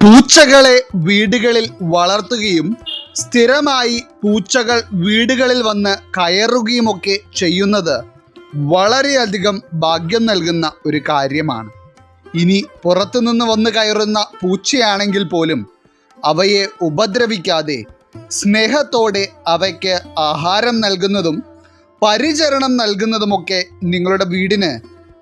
പൂച്ചകളെ വീടുകളിൽ വളർത്തുകയും സ്ഥിരമായി പൂച്ചകൾ വീടുകളിൽ വന്ന് കയറുകയുമൊക്കെ ചെയ്യുന്നത് വളരെയധികം ഭാഗ്യം നൽകുന്ന ഒരു കാര്യമാണ്. ഇനി പുറത്തുനിന്ന് വന്ന് കയറുന്ന പൂച്ചയാണെങ്കിൽ പോലും അവയെ ഉപദ്രവിക്കാതെ സ്നേഹത്തോടെ അവയ്ക്ക് ആഹാരം നൽകുന്നതും പരിചരണം നൽകുന്നതുമൊക്കെ നിങ്ങളുടെ വീടിന്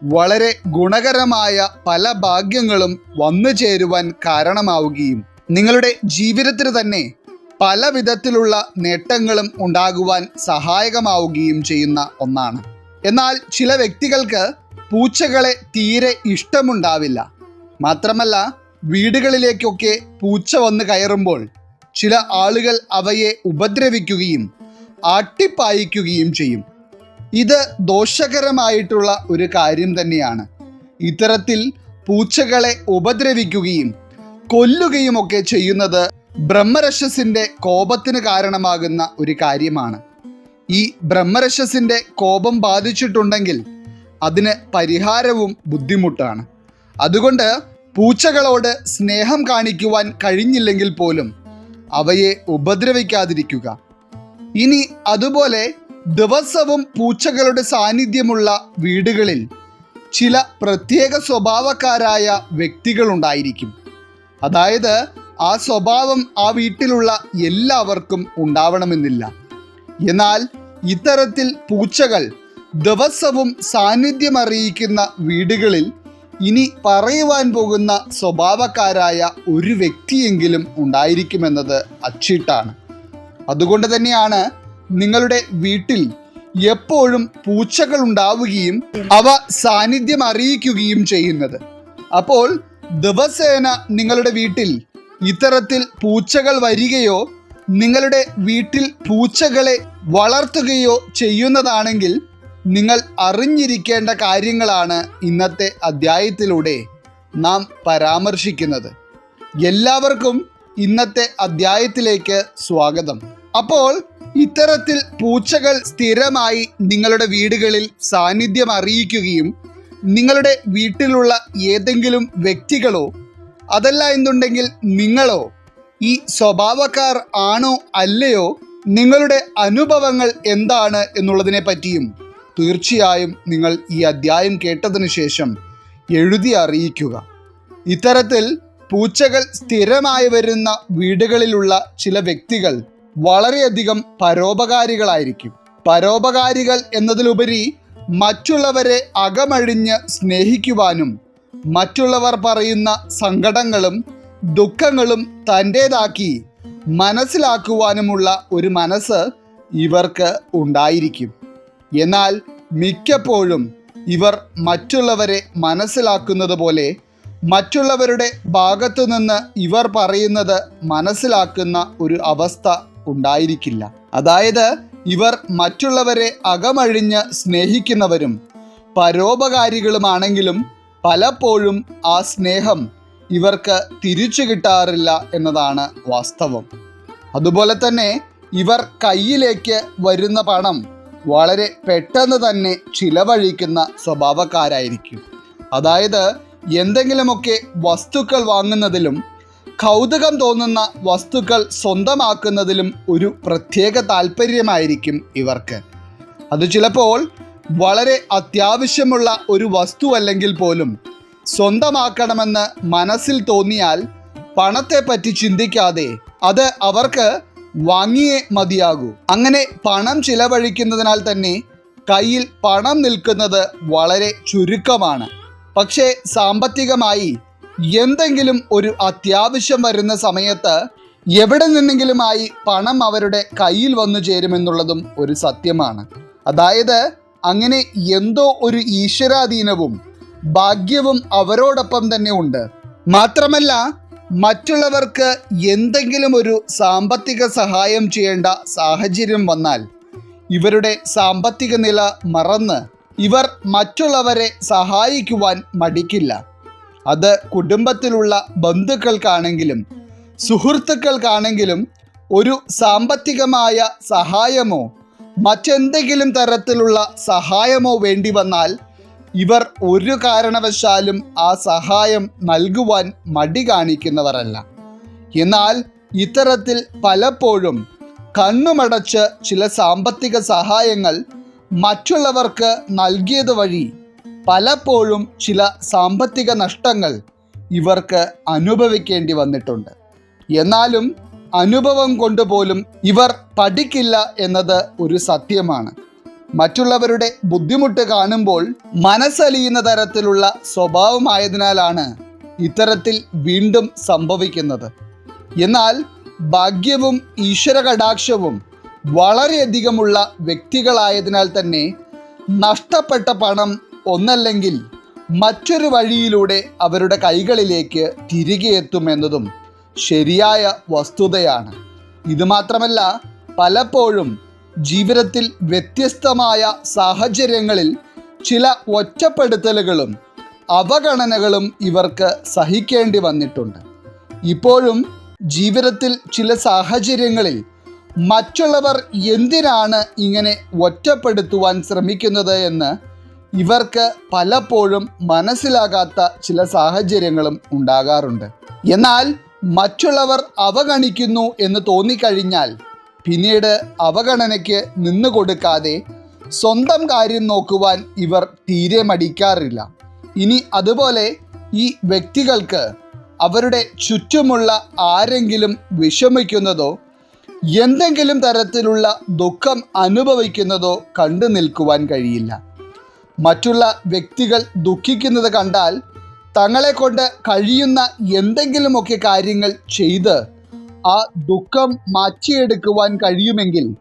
വളരെ ഗുണകരമായ പല ഭാഗ്യങ്ങളും വന്നു ചേരുവാൻ കാരണമാവുകയും നിങ്ങളുടെ ജീവിതത്തിന് തന്നെ പല വിധത്തിലുള്ള നേട്ടങ്ങളും ഉണ്ടാകുവാൻ സഹായകമാവുകയും ചെയ്യുന്ന ഒന്നാണ്. എന്നാൽ ചില വ്യക്തികൾക്ക് പൂച്ചകളെ തീരെ ഇഷ്ടമുണ്ടാവില്ല. മാത്രമല്ല വീടുകളിലേക്കൊക്കെ പൂച്ച വന്ന് കയറുമ്പോൾ ചില ആളുകൾ അവയെ ഉപദ്രവിക്കുകയും ആട്ടിപ്പായിക്കുകയും ചെയ്യും. ഇത് ദോഷകരമായിട്ടുള്ള ഒരു കാര്യം തന്നെയാണ്. ഇത്തരത്തിൽ പൂച്ചകളെ ഉപദ്രവിക്കുകയും കൊല്ലുകയും ഒക്കെ ചെയ്യുന്നത് ബ്രഹ്മരക്ഷസിന്റെ കോപത്തിന് കാരണമാകുന്ന ഒരു കാര്യമാണ്. ഈ ബ്രഹ്മരക്ഷസിന്റെ കോപം ബാധിച്ചിട്ടുണ്ടെങ്കിൽ അതിന് പരിഹാരവും ബുദ്ധിമുട്ടാണ്. അതുകൊണ്ട് പൂച്ചകളോട് സ്നേഹം കാണിക്കുവാൻ കഴിഞ്ഞില്ലെങ്കിൽ പോലും അവയെ ഉപദ്രവിക്കാതിരിക്കുക. ഇനി അതുപോലെ ദിവസവും പൂച്ചകളുടെ സാന്നിധ്യമുള്ള വീടുകളിൽ ചില പ്രത്യേക സ്വഭാവക്കാരായ വ്യക്തികളുണ്ടായിരിക്കും. അതായത് ആ സ്വഭാവം ആ വീട്ടിലുള്ള എല്ലാവർക്കും ഉണ്ടാവണമെന്നില്ല. എന്നാൽ ഇത്തരത്തിൽ പൂച്ചകൾ ദിവസവും സാന്നിധ്യം അറിയിക്കുന്ന വീടുകളിൽ ഇനി പറയുവാൻ പോകുന്ന സ്വഭാവക്കാരായ ഒരു വ്യക്തിയെങ്കിലും ഉണ്ടായിരിക്കുമെന്നത് അച്ചിട്ടാണ്. അതുകൊണ്ട് തന്നെയാണ് നിങ്ങളുടെ വീട്ടിൽ എപ്പോഴും പൂച്ചകൾ ഉണ്ടാവുകയും അവ സാന്നിധ്യം അറിയിക്കുകയും ചെയ്യുന്നത്. അപ്പോൾ ദിവസേന നിങ്ങളുടെ വീട്ടിൽ ഇത്തരത്തിൽ പൂച്ചകൾ വരികയോ നിങ്ങളുടെ വീട്ടിൽ പൂച്ചകളെ വളർത്തുകയോ ചെയ്യുന്നതാണെങ്കിൽ നിങ്ങൾ അറിഞ്ഞിരിക്കേണ്ട കാര്യങ്ങളാണ് ഇന്നത്തെ അധ്യായത്തിലൂടെ നാം പരാമർശിക്കുന്നത്. എല്ലാവർക്കും ഇന്നത്തെ അധ്യായത്തിലേക്ക് സ്വാഗതം. അപ്പോൾ ഇത്തരത്തിൽ പൂച്ചകൾ സ്ഥിരമായി നിങ്ങളുടെ വീടുകളിൽ സാന്നിധ്യം അറിയിക്കുകയും നിങ്ങളുടെ വീട്ടിലുള്ള ഏതെങ്കിലും വ്യക്തികളോ അതല്ല എന്നുണ്ടെങ്കിൽ നിങ്ങളോ ഈ സ്വഭാവക്കാർ ആണോ അല്ലയോ നിങ്ങളുടെ അനുഭവങ്ങൾ എന്താണ് എന്നുള്ളതിനെ പറ്റിയും തീർച്ചയായും നിങ്ങൾ ഈ അധ്യായം കേട്ടതിന് ശേഷം എഴുതി അറിയിക്കുക. ഇത്തരത്തിൽ പൂച്ചകൾ സ്ഥിരമായി വരുന്ന വീടുകളിലുള്ള ചില വ്യക്തികൾ വളരെയധികം പരോപകാരികളായിരിക്കും. പരോപകാരികൾ എന്നതിലുപരി മറ്റുള്ളവരെ അകമഴിഞ്ഞ് സ്നേഹിക്കുവാനും മറ്റുള്ളവർ പറയുന്ന സങ്കടങ്ങളും ദുഃഖങ്ങളും തന്റേതാക്കി മനസ്സിലാക്കുവാനുമുള്ള ഒരു മനസ്സ് ഇവർക്ക് ഉണ്ടായിരിക്കും. എന്നാൽ മിക്കപ്പോഴും ഇവർ മറ്റുള്ളവരെ മനസ്സിലാക്കുന്നത് പോലെ മറ്റുള്ളവരുടെ ഭാഗത്തു നിന്ന് ഇവർ പറയുന്നത് മനസ്സിലാക്കുന്ന ഒരു അവസ്ഥ ഉണ്ടായിരിക്കില്ല. അതായത് ഇവർ മറ്റുള്ളവരെ അകമഴിഞ്ഞ് സ്നേഹിക്കുന്നവരും പരോപകാരികളുമാണെങ്കിലും പലപ്പോഴും ആ സ്നേഹം ഇവർക്ക് തിരിച്ചു കിട്ടാറില്ല എന്നതാണ് വാസ്തവം. അതുപോലെ തന്നെ ഇവർ കയ്യിലേക്ക് വരുന്ന പണം വളരെ പെട്ടെന്ന് തന്നെ ചിലവഴിക്കുന്ന സ്വഭാവക്കാരായിരിക്കും. അതായത് എന്തെങ്കിലുമൊക്കെ വസ്തുക്കൾ വാങ്ങുന്നതിലും കൗതുകം തോന്നുന്ന വസ്തുക്കൾ സ്വന്തമാക്കുന്നതിലും ഒരു പ്രത്യേക താല്പര്യമായിരിക്കും ഇവർക്ക്. അത് ചിലപ്പോൾ വളരെ അത്യാവശ്യമുള്ള ഒരു വസ്തു അല്ലെങ്കിൽ പോലും സ്വന്തമാക്കണമെന്ന് മനസ്സിൽ തോന്നിയാൽ പണത്തെപ്പറ്റി ചിന്തിക്കാതെ അത് അവർക്ക് വാങ്ങിയേ മതിയാകൂ. അങ്ങനെ പണം ചിലവഴിക്കുന്നതിനാൽ തന്നെ കയ്യിൽ പണം നിൽക്കുന്നത് വളരെ ചുരുക്കമാണ്. പക്ഷേ സാമ്പത്തികമായി എന്തെങ്കിലും ഒരു അത്യാവശ്യം വരുന്ന സമയത്ത് എവിടെ നിന്നെങ്കിലുമായി പണം അവരുടെ കയ്യിൽ വന്നു ചേരുമെന്നുള്ളതും ഒരു സത്യമാണ്. അതായത് അങ്ങനെ എന്തോ ഒരു ഈശ്വരാധീനവും ഭാഗ്യവും അവരോടൊപ്പം തന്നെ ഉണ്ട്. മാത്രമല്ല മറ്റുള്ളവർക്ക് എന്തെങ്കിലും ഒരു സാമ്പത്തിക സഹായം ചെയ്യേണ്ട സാഹചര്യം വന്നാൽ ഇവരുടെ സാമ്പത്തിക നില മറന്ന് ഇവർ മറ്റുള്ളവരെ സഹായിക്കുവാൻ മടിക്കില്ല. അത് കുടുംബത്തിലുള്ള ബന്ധുക്കൾക്കാണെങ്കിലും സുഹൃത്തുക്കൾക്കാണെങ്കിലും ഒരു സാമ്പത്തികമായ സഹായമോ മറ്റെന്തെങ്കിലും തരത്തിലുള്ള സഹായമോ വേണ്ടി വന്നാൽ ഇവർ ഒരു കാരണവശാലും ആ സഹായം നൽകുവാൻ മടി കാണിക്കുന്നവരല്ല. എന്നാൽ ഇത്തരത്തിൽ പലപ്പോഴും കണ്ണുമടച്ച് ചില സാമ്പത്തിക സഹായങ്ങൾ മറ്റുള്ളവർക്ക് നൽകിയത് വഴി പലപ്പോഴും ചില സാമ്പത്തിക നഷ്ടങ്ങൾ ഇവർക്ക് അനുഭവിക്കേണ്ടി വന്നിട്ടുണ്ട്. എന്നാലും അനുഭവം കൊണ്ടുപോലും ഇവർ പഠിക്കില്ല എന്നത് ഒരു സത്യമാണ്. മറ്റുള്ളവരുടെ ബുദ്ധിമുട്ട് കാണുമ്പോൾ മനസ്സലിയുന്ന തരത്തിലുള്ള സ്വഭാവമായതിനാലാണ് ഇത്തരത്തിൽ വീണ്ടും സംഭവിക്കുന്നത്. എന്നാൽ ഭാഗ്യവും ഈശ്വര കടാക്ഷവും വളരെയധികമുള്ള വ്യക്തികളായതിനാൽ തന്നെ നഷ്ടപ്പെട്ട പണം ഒന്നല്ലെങ്കിൽ മറ്റൊരു വഴിയിലൂടെ അവരുടെ കൈകളിലേക്ക് തിരികെ എത്തുമെന്നതും ശരിയായ വസ്തുതയാണ്. ഇത് മാത്രമല്ല പലപ്പോഴും ജീവിതത്തിൽ വ്യത്യസ്തമായ സാഹചര്യങ്ങളിൽ ചില ഒറ്റപ്പെടുത്തലുകളും അവഗണനകളും ഇവർക്ക് സഹിക്കേണ്ടി വന്നിട്ടുണ്ട്. ഇപ്പോഴും ജീവിതത്തിൽ ചില സാഹചര്യങ്ങളിൽ മറ്റുള്ളവർ എന്തിനാണ് ഇങ്ങനെ ഒറ്റപ്പെടുത്തുവാൻ ശ്രമിക്കുന്നത് എന്ന് ഇവർക്ക് പലപ്പോഴും മനസ്സിലാകാത്ത ചില സാഹചര്യങ്ങളും ഉണ്ടാകാറുണ്ട്. എന്നാൽ മറ്റുള്ളവർ അവഗണിക്കുന്നു എന്ന് തോന്നിക്കഴിഞ്ഞാൽ പിന്നീട് അവഗണനയ്ക്ക് നിന്നു കൊടുക്കാതെ സ്വന്തം കാര്യം നോക്കുവാൻ ഇവർ തീരെ മടിക്കാറില്ല. ഇനി അതുപോലെ ഈ വ്യക്തികൾക്ക് അവരുടെ ചുറ്റുമുള്ള ആരെങ്കിലും വിഷമിക്കുന്നതോ എന്തെങ്കിലും തരത്തിലുള്ള ദുഃഖം അനുഭവിക്കുന്നതോ കണ്ടു നിൽക്കുവാൻ കഴിയില്ല. മറ്റുള്ള വ്യക്തികൾ ദുഃഖിക്കുന്നത് കണ്ടാൽ തങ്ങളെ കൊണ്ട് കഴിയുന്ന എന്തെങ്കിലുമൊക്കെ കാര്യങ്ങൾ ചെയ്ത് ആ ദുഃഖം മാറ്റിയെടുക്കുവാൻ കഴിയുമെങ്കിൽ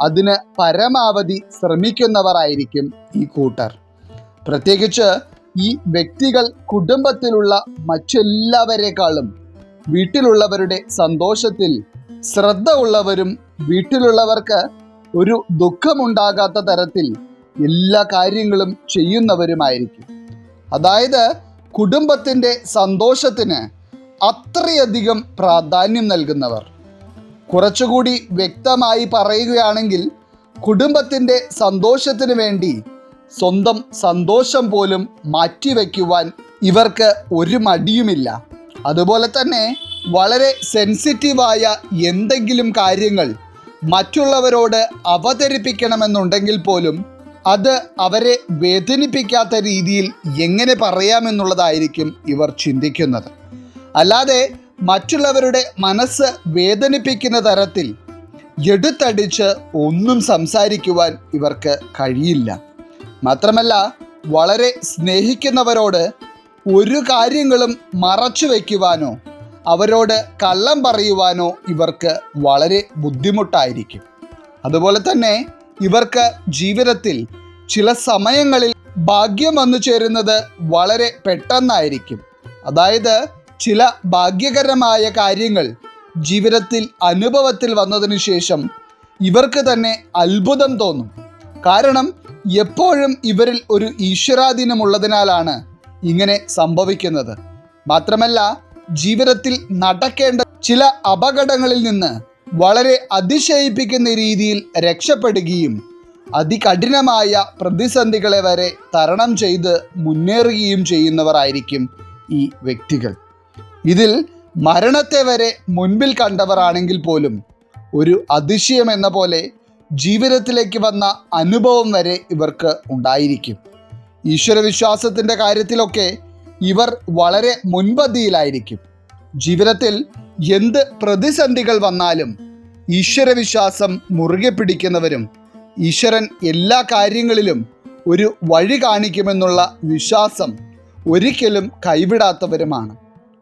അതിന് പരമാവധി ശ്രമിക്കുന്നവരായിരിക്കും ഈ കൂട്ടർ. പ്രത്യേകിച്ച് ഈ വ്യക്തികൾ കുടുംബത്തിലുള്ള മറ്റെല്ലാവരെക്കാളും വീട്ടിലുള്ളവരുടെ സന്തോഷത്തിൽ ശ്രദ്ധ ഉള്ളവരും വീട്ടിലുള്ളവർക്ക് ഒരു ദുഃഖമുണ്ടാകാത്ത തരത്തിൽ എല്ലാ കാര്യങ്ങളും ചെയ്യുന്നവരുമായിരിക്കും. അതായത് കുടുംബത്തിന്റെ സന്തോഷത്തിന് അത്രയധികം പ്രാധാന്യം നൽകുന്നവർ. കുറച്ചുകൂടി വ്യക്തമായി പറയുകയാണെങ്കിൽ കുടുംബത്തിന്റെ സന്തോഷത്തിന് വേണ്ടി സ്വന്തം സന്തോഷം പോലും മാറ്റിവെക്കുവാൻ ഇവർക്ക് ഒരു മടിയുമില്ല. അതുപോലെ തന്നെ വളരെ സെൻസിറ്റീവായ എന്തെങ്കിലും കാര്യങ്ങൾ മറ്റുള്ളവരോട് അവതരിപ്പിക്കണമെന്നുണ്ടെങ്കിൽ പോലും അത് അവരെ വേദനിപ്പിക്കാത്ത രീതിയിൽ എങ്ങനെ പറയാമെന്നുള്ളതായിരിക്കും ഇവർ ചിന്തിക്കുന്നത്. അല്ലാതെ മറ്റുള്ളവരുടെ മനസ്സ് വേദനിപ്പിക്കുന്ന തരത്തിൽ എടുത്തടിച്ച് ഒന്നും സംസാരിക്കുവാൻ ഇവർക്ക് കഴിയില്ല. മാത്രമല്ല വളരെ സ്നേഹിക്കുന്നവരോട് ഒരു കാര്യങ്ങളും മറച്ചു വയ്ക്കുവാനോ അവരോട് കള്ളം പറയുവാനോ ഇവർക്ക് വളരെ ബുദ്ധിമുട്ടായിരിക്കും. അതുപോലെ തന്നെ ഇവർക്ക് ജീവിതത്തിൽ ചില സമയങ്ങളിൽ ഭാഗ്യം വന്നു ചേരുന്നത് വളരെ പെട്ടെന്നായിരിക്കും. അതായത് ചില ഭാഗ്യകരമായ കാര്യങ്ങൾ ജീവിതത്തിൽ അനുഭവത്തിൽ വന്നതിന് ശേഷം ഇവർക്ക് തന്നെ അത്ഭുതം തോന്നും. കാരണം എപ്പോഴും ഇവരിൽ ഒരു ഈശ്വരാധീനമുള്ളതിനാലാണ് ഇങ്ങനെ സംഭവിക്കുന്നത്. മാത്രമല്ല ജീവിതത്തിൽ നടക്കേണ്ട ചില അപകടങ്ങളിൽ നിന്ന് വളരെ അതിശയിപ്പിക്കുന്ന രീതിയിൽ രക്ഷപ്പെടുകയും അതികഠിനമായ പ്രതിസന്ധികളെ വരെ തരണം ചെയ്ത് മുന്നേറുകയും ചെയ്യുന്നവരായിരിക്കും ഈ വ്യക്തികൾ. ഇതിൽ മരണത്തെ വരെ മുൻപിൽ കണ്ടവരാണെങ്കിൽ പോലും ഒരു അതിശയം എന്ന പോലെ ജീവിതത്തിലേക്ക് വന്ന അനുഭവം വരെ ഇവർക്ക് ഉണ്ടായിരിക്കും. ഈശ്വരവിശ്വാസത്തിന്റെ കാര്യത്തിലൊക്കെ ഇവർ വളരെ മുൻപന്തിയിലായിരിക്കും. ജീവിതത്തിൽ എന്ത് പ്രതിസന്ധികൾ വന്നാലും ഈശ്വരവിശ്വാസം മുറുകെ പിടിക്കുന്നവരും ഈശ്വരൻ എല്ലാ കാര്യങ്ങളിലും ഒരു വഴി കാണിക്കുമെന്നുള്ള വിശ്വാസം ഒരിക്കലും കൈവിടാത്തവരുമാണ്.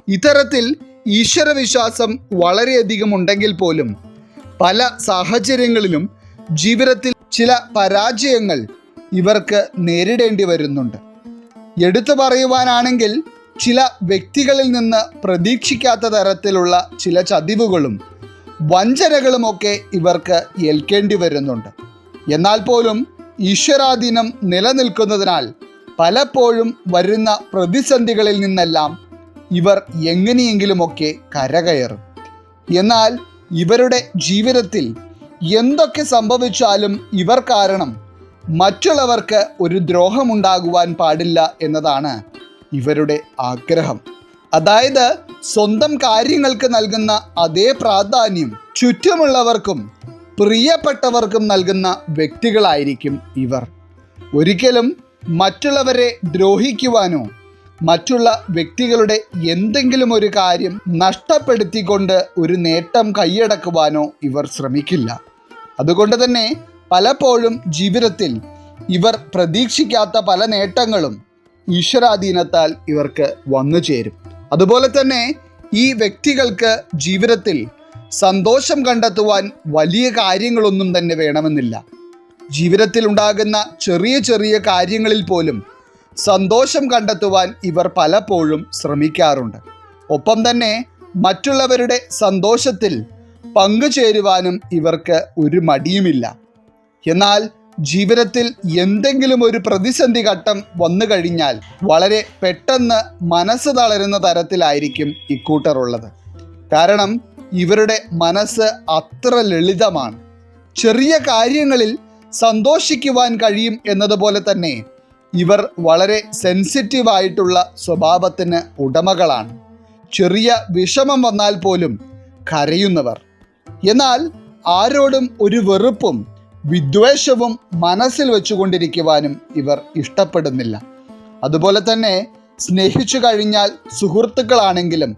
ഇത്തരത്തിൽ ഈശ്വരവിശ്വാസം വളരെയധികം ഉണ്ടെങ്കിൽ പോലും പല സാഹചര്യങ്ങളിലും ജീവിതത്തിൽ ചില പരാജയങ്ങൾ ഇവർക്ക് നേരിടേണ്ടി വരുന്നുണ്ട്. എടുത്തു പറയുവാനാണെങ്കിൽ ചില വ്യക്തികളിൽ നിന്ന് പ്രതീക്ഷിക്കാത്ത തരത്തിലുള്ള ചില ചതിവുകളും വഞ്ചനകളുമൊക്കെ ഇവർക്ക് ഏൽക്കേണ്ടി വരുന്നുണ്ട്. എന്നാൽ പോലും ഈശ്വരാധീനം നിലനിൽക്കുന്നതിനാൽ പലപ്പോഴും വരുന്ന പ്രതിസന്ധികളിൽ നിന്നെല്ലാം ഇവർ എങ്ങനെയെങ്കിലുമൊക്കെ കരകയറും. എന്നാൽ ഇവരുടെ ജീവിതത്തിൽ എന്തൊക്കെ സംഭവിച്ചാലും ഇവർ കാരണം മറ്റുള്ളവർക്ക് ഒരു ദ്രോഹമുണ്ടാകുവാൻ പാടില്ല എന്നതാണ് ഇവരുടെ ആഗ്രഹം. അതായത് സ്വന്തം കാര്യങ്ങൾക്ക് നൽകുന്ന അതേ പ്രാധാന്യം ചുറ്റുമുള്ളവർക്കും പ്രിയപ്പെട്ടവർക്കും നൽകുന്ന വ്യക്തികളായിരിക്കും ഇവർ. ഒരിക്കലും മറ്റുള്ളവരെ ദ്രോഹിക്കുവാനോ മറ്റുള്ള വ്യക്തികളുടെ എന്തെങ്കിലും ഒരു കാര്യം നഷ്ടപ്പെടുത്തിക്കൊണ്ട് ഒരു നേട്ടം കൈയടക്കുവാനോ ഇവർ ശ്രമിക്കില്ല. അതുകൊണ്ട് തന്നെ പലപ്പോഴും ജീവിതത്തിൽ ഇവർ പ്രതീക്ഷിക്കാത്ത പല നേട്ടങ്ങളും ഈശ്വരാധീനത്താൽ ഇവർക്ക് വന്നു ചേരും. അതുപോലെ തന്നെ ഈ വ്യക്തികൾക്ക് ജീവിതത്തിൽ സന്തോഷം കണ്ടെത്തുവാൻ വലിയ കാര്യങ്ങളൊന്നും തന്നെ വേണമെന്നില്ല. ജീവിതത്തിൽ ഉണ്ടാകുന്ന ചെറിയ ചെറിയ കാര്യങ്ങളിൽ പോലും സന്തോഷം കണ്ടെത്തുവാൻ ഇവർ പലപ്പോഴും ശ്രമിക്കാറുണ്ട്. ഒപ്പം തന്നെ മറ്റുള്ളവരുടെ സന്തോഷത്തിൽ പങ്കുചേരുവാനും ഇവർക്ക് ഒരു മടിയുമില്ല. എന്നാൽ ജീവിതത്തിൽ എന്തെങ്കിലും ഒരു പ്രതിസന്ധി ഘട്ടം വന്നു കഴിഞ്ഞാൽ വളരെ പെട്ടെന്ന് മനസ്സ് തളരുന്ന തരത്തിലായിരിക്കും ഇക്കൂട്ടറുള്ളത്. കാരണം ഇവരുടെ മനസ്സ് അത്ര ലളിതമാണ്. ചെറിയ കാര്യങ്ങളിൽ സന്തോഷിക്കുവാൻ കഴിയും എന്നതുപോലെ തന്നെ ഇവർ വളരെ സെൻസിറ്റീവായിട്ടുള്ള സ്വഭാവത്തിന് ഉടമകളാണ്. ചെറിയ വിഷമം വന്നാൽ പോലും കരയുന്നവർ. എന്നാൽ ആരോടും ഒരു വെറുപ്പും വിദ്വേഷവും മനസ്സിൽ വെച്ചുകൊണ്ടിരിക്കുവാനും ഇവർ ഇഷ്ടപ്പെടുന്നില്ല. അതുപോലെ തന്നെ സ്നേഹിച്ചു കഴിഞ്ഞാൽ സുഹൃത്തുക്കളാണെങ്കിലും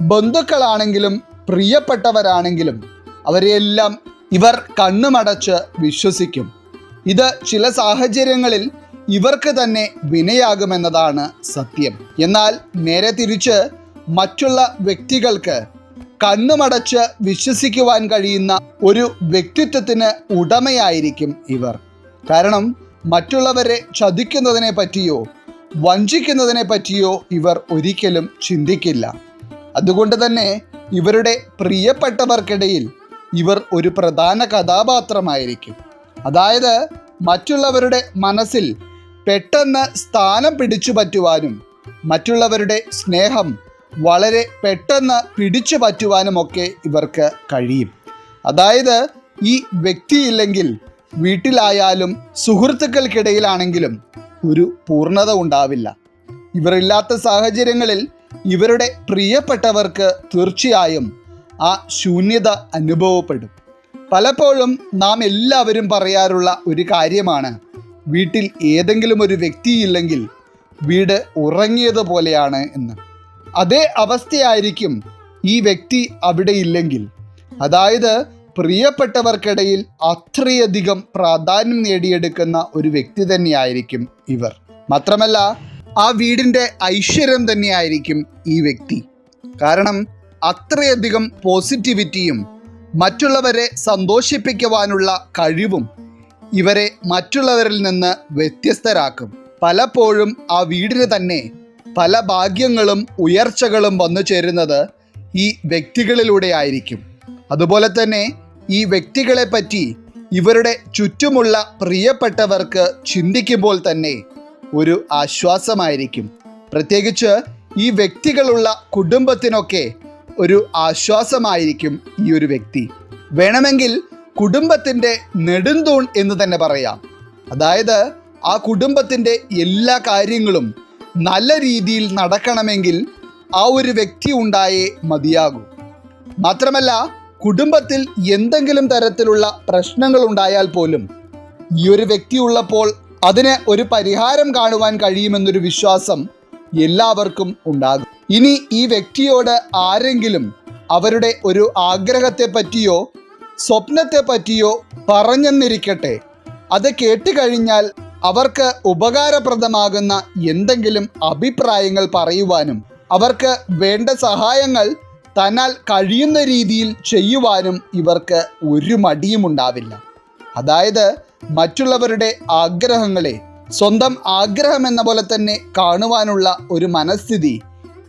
ബന്ധുക്കളാണെങ്കിലും പ്രിയപ്പെട്ടവരാണെങ്കിലും അവരെയെല്ലാം ഇവർ കണ്ണുമടച്ച് വിശ്വസിക്കും. ഇത് ചില സാഹചര്യങ്ങളിൽ ഇവർക്ക് തന്നെ വിനയാകുമെന്നതാണ് സത്യം. എന്നാൽ നേരെ തിരിച്ച് മറ്റുള്ള വ്യക്തികൾക്ക് കണ്ണുമടച്ച് വിശ്വസിക്കുവാൻ കഴിയുന്ന ഒരു വ്യക്തിത്വത്തിന് ഉടമയായിരിക്കും ഇവർ. കാരണം മറ്റുള്ളവരെ ചതിക്കുന്നതിനെ പറ്റിയോ വഞ്ചിക്കുന്നതിനെ പറ്റിയോ ഇവർ ഒരിക്കലും ചിന്തിക്കില്ല. അതുകൊണ്ട് തന്നെ ഇവരുടെ പ്രിയപ്പെട്ടവർക്കിടയിൽ ഇവർ ഒരു പ്രധാന കഥാപാത്രമായിരിക്കും. അതായത് മറ്റുള്ളവരുടെ മനസ്സിൽ പെട്ടെന്ന് സ്ഥാനം പിടിച്ചു പറ്റുവാനും മറ്റുള്ളവരുടെ സ്നേഹം വളരെ പെട്ടെന്ന് പിടിച്ചു പറ്റുവാനുമൊക്കെ ഇവർക്ക് കഴിയും. അതായത് ഈ വ്യക്തിയില്ലെങ്കിൽ വീട്ടിലായാലും സുഹൃത്തുക്കൾക്കിടയിലാണെങ്കിലും ഒരു പൂർണത ഉണ്ടാവില്ല. ഇവരില്ലാത്ത സാഹചര്യങ്ങളിൽ ഇവരുടെ പ്രിയപ്പെട്ടവർക്ക് തീർച്ചയായും ആ ശൂന്യത അനുഭവപ്പെടും. പലപ്പോഴും നാം എല്ലാവരും പറയാറുള്ള ഒരു കാര്യമാണ് വീട്ടിൽ ഏതെങ്കിലും ഒരു വ്യക്തിയില്ലെങ്കിൽ വീട് ഉറങ്ങിയതുപോലെയാണ് എന്ന്. അതേ അവസ്ഥയായിരിക്കും ഈ വ്യക്തി അവിടെ ഇല്ലെങ്കിൽ. അതായത് പ്രിയപ്പെട്ടവർക്കിടയിൽ അത്രയധികം പ്രാധാന്യം നേടിയെടുക്കുന്ന ഒരു വ്യക്തി തന്നെയായിരിക്കും ഇവർ. മാത്രമല്ല ആ വീടിന്റെ ഐശ്വര്യം തന്നെയായിരിക്കും ഈ വ്യക്തി. കാരണം അത്രയധികം പോസിറ്റിവിറ്റിയും മറ്റുള്ളവരെ സന്തോഷിപ്പിക്കുവാനുള്ള കഴിവും ഇവരെ മറ്റുള്ളവരിൽ നിന്ന് വ്യത്യസ്തരാക്കും. പലപ്പോഴും ആ വീടിന് തന്നെ പല ഭാഗ്യങ്ങളും ഉയർച്ചകളും വന്നു ചേരുന്നത് ഈ വ്യക്തികളിലൂടെ ആയിരിക്കും. അതുപോലെ തന്നെ ഈ വ്യക്തികളെ പറ്റി ഇവരുടെ ചുറ്റുമുള്ള പ്രിയപ്പെട്ടവർക്ക് ചിന്തിക്കുമ്പോൾ തന്നെ ഒരു ആശ്വാസമായിരിക്കും. പ്രത്യേകിച്ച് ഈ വ്യക്തികളുള്ള കുടുംബത്തിനൊക്കെ ഒരു ആശ്വാസമായിരിക്കും ഈ ഒരു വ്യക്തി. വേണമെങ്കിൽ കുടുംബത്തിന്റെ നെടുന്തൂൺ എന്ന് തന്നെ പറയാം. അതായത് ആ കുടുംബത്തിന്റെ എല്ലാ കാര്യങ്ങളും നല്ല രീതിയിൽ നടക്കണമെങ്കിൽ ആ ഒരു വ്യക്തി ഉണ്ടായേ മതിയാകൂ. മാത്രമല്ല കുടുംബത്തിൽ എന്തെങ്കിലും തരത്തിലുള്ള പ്രശ്നങ്ങൾ ഉണ്ടായാൽ പോലും ഈ ഒരു വ്യക്തി ഉള്ളപ്പോൾ അതിന് ഒരു പരിഹാരം കാണുവാൻ കഴിയുമെന്നൊരു വിശ്വാസം എല്ലാവർക്കും ഉണ്ടാകും. ഇനി ഈ വ്യക്തിയോട് ആരെങ്കിലും അവരുടെ ഒരു ആഗ്രഹത്തെ പറ്റിയോ സ്വപ്നത്തെ പറ്റിയോ പറഞ്ഞെന്നിരിക്കട്ടെ. അത് കേട്ടുകഴിഞ്ഞാൽ അവർക്ക് ഉപകാരപ്രദമാകുന്ന എന്തെങ്കിലും അഭിപ്രായങ്ങൾ പറയുവാനും അവർക്ക് വേണ്ട സഹായങ്ങൾ തന്നാൽ കഴിയുന്ന രീതിയിൽ ചെയ്യുവാനും ഇവർക്ക് ഒരു മടിയും ഉണ്ടാവില്ല. അതായത് മറ്റുള്ളവരുടെ ആഗ്രഹങ്ങളെ സ്വന്തം ആഗ്രഹം എന്ന പോലെ തന്നെ കാണുവാനുള്ള ഒരു മനസ്ഥിതി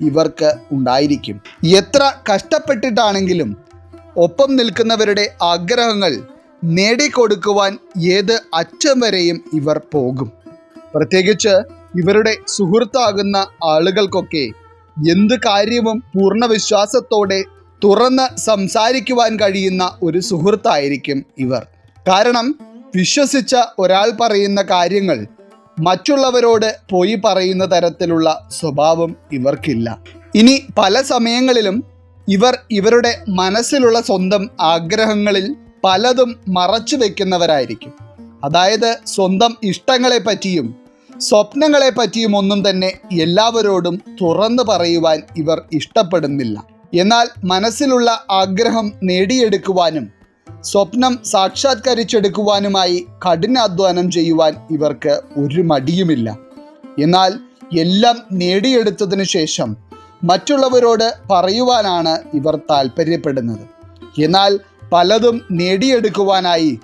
ഇവർക്ക് ഉണ്ടായിരിക്കും. എത്ര കഷ്ടപ്പെട്ടിട്ടാണെങ്കിലും ഒപ്പം നിൽക്കുന്നവരുടെ ആഗ്രഹങ്ങൾ നേടിക്കൊടുക്കുവാൻ ഏത് അറ്റം വരെയും ഇവർ പോകും. പ്രത്യേകിച്ച് ഇവരുടെ സുഹൃത്താകുന്ന ആളുകൾക്കൊക്കെ എന്ത് കാര്യവും പൂർണ വിശ്വാസത്തോടെ തുറന്ന് സംസാരിക്കുവാൻ കഴിയുന്ന ഒരു സുഹൃത്തായിരിക്കും ഇവർ. കാരണം വിശ്വസിച്ച ഒരാൾ പറയുന്ന കാര്യങ്ങൾ മറ്റുള്ളവരോട് പോയി പറയുന്ന തരത്തിലുള്ള സ്വഭാവം ഇവർക്കില്ല. ഇനി പല സമയങ്ങളിലും ഇവർ ഇവരുടെ മനസ്സിലുള്ള സ്വന്തം ആഗ്രഹങ്ങളിൽ പലതും മറച്ചു വെക്കുന്നവരായിരിക്കും. അതായത് സ്വന്തം ഇഷ്ടങ്ങളെ പറ്റിയും സ്വപ്നങ്ങളെ പറ്റിയും ഒന്നും തന്നെ എല്ലാവരോടും തുറന്നു പറയുവാൻ ഇവർ ഇഷ്ടപ്പെടുന്നില്ല. എന്നാൽ മനസ്സിലുള്ള ആഗ്രഹം നേടിയെടുക്കുവാനും സ്വപ്നം സാക്ഷാത്കരിച്ചെടുക്കുവാനുമായി കഠിനാധ്വാനം ചെയ്യുവാൻ ഇവർക്ക് ഒരു മടിയുമില്ല. എന്നാൽ എല്ലാം നേടിയെടുത്തതിനു ശേഷം മറ്റുള്ളവരോട് പറയുവാനാണ് ഇവർ താല്പര്യപ്പെടുന്നത് എന്നാൽ പലതും നേടിയെടുക്കുവാനായി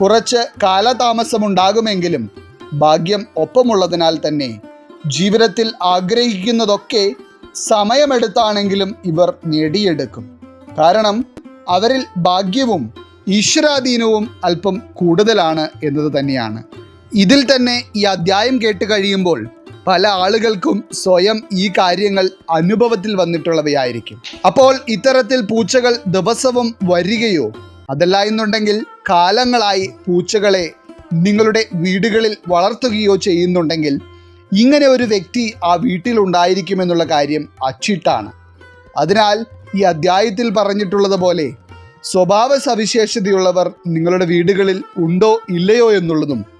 കുറച്ച് കാലതാമസമുണ്ടാകുമെങ്കിലും ഭാഗ്യം ഒപ്പമുള്ളതിനാൽ തന്നെ ജീവിതത്തിൽ ആഗ്രഹിക്കുന്നതൊക്കെ സമയമെടുത്താണെങ്കിലും ഇവർ നേടിയെടുക്കും. കാരണം അവരിൽ ഭാഗ്യവും ഈശ്വരാധീനവും അല്പം കൂടുതലാണ് എന്നത് തന്നെയാണ്. ഇതിൽ തന്നെ ഈ അധ്യായം കേട്ട് കഴിയുമ്പോൾ പല ആളുകൾക്കും സ്വയം ഈ കാര്യങ്ങൾ അനുഭവത്തിൽ വന്നിട്ടുള്ളവയായിരിക്കും. അപ്പോൾ ഇത്തരത്തിൽ പൂച്ചകൾ ദിവസവും വരികയോ അതല്ല എന്നുണ്ടെങ്കിൽ കാലങ്ങളായി പൂച്ചകളെ നിങ്ങളുടെ വീടുകളിൽ വളർത്തുകയോ ചെയ്യുന്നുണ്ടെങ്കിൽ ഇങ്ങനെ ഒരു വ്യക്തി ആ വീട്ടിലുണ്ടായിരിക്കുമെന്നുള്ള കാര്യം അച്ചിട്ടാണ്. അതിനാൽ ഈ അദ്ധ്യായത്തിൽ പറഞ്ഞിട്ടുള്ളതുപോലെ സ്വഭാവ സവിശേഷതയുള്ളവർ നിങ്ങളുടെ വീടുകളിൽ ഉണ്ടോ ഇല്ലയോ എന്നുള്ളതും